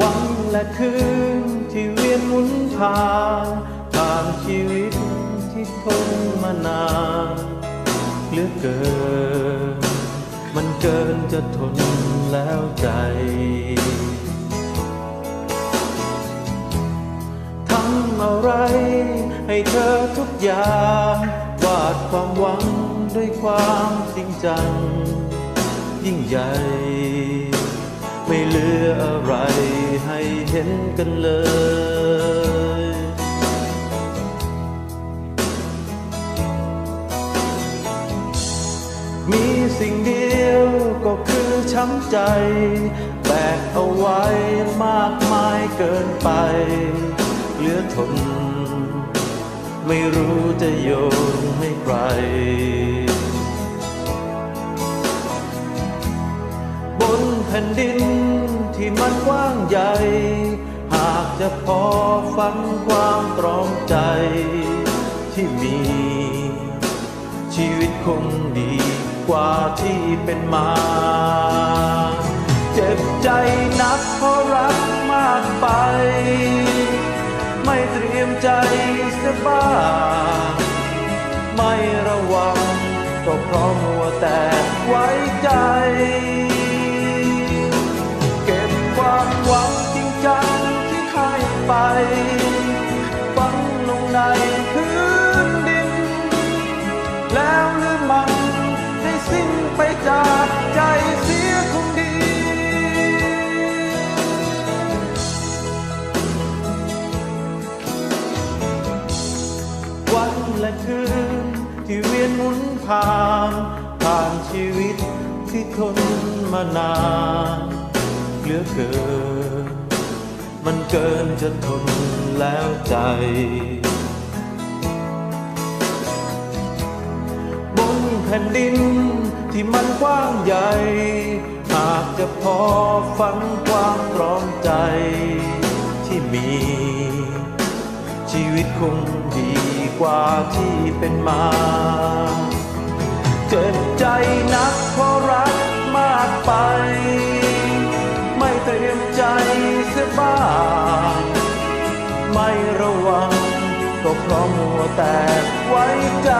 วันและคืนที่เวียนหมุนผ่านผ่านชีวิตที่ทนมานานเหลือเกิน มันเกินจะทนแล้วใจทำอะไรให้เธอทุกอย่างวาดความหวังด้วยความจริงจัง ยิ่งใหญ่ ไม่เหลืออะไรให้เห็นกันเลยมีสิ่งเดียวก็คือช้ำใจ แบกเอาไว้มากมายเกินไป เหลือทน ไม่รู้จะโยนให้ใคร บนแผ่นดิน ที่มันกว้างใหญ่ หากจะพอฟังความตรอมใจที่มี ชีวิตคงดีกว่าที่เป็นมา เจ็บใจนักเพราะรักมากไป ไม่เตรียมใจเสียบ้างไม่ระวังก็เพราะมัวแต่ไว้ใจ และคืน ที่เวียนหมุนผ่าน ผ่านชีวิตที่ทนมานานเหลือเกิน มันเกินจะทนแล้วใจ บนแผ่นดินที่มันกว้างใหญ่ หากจะพอฟังความตรอมใจที่มี ชีวิตคงดี กว่าที่เป็นมา เจ็บใจนักเพราะรักมากไป ไม่เตรียมใจเสียบ้างไม่ระวังก็เพราะมัวแต่ไว้ใจ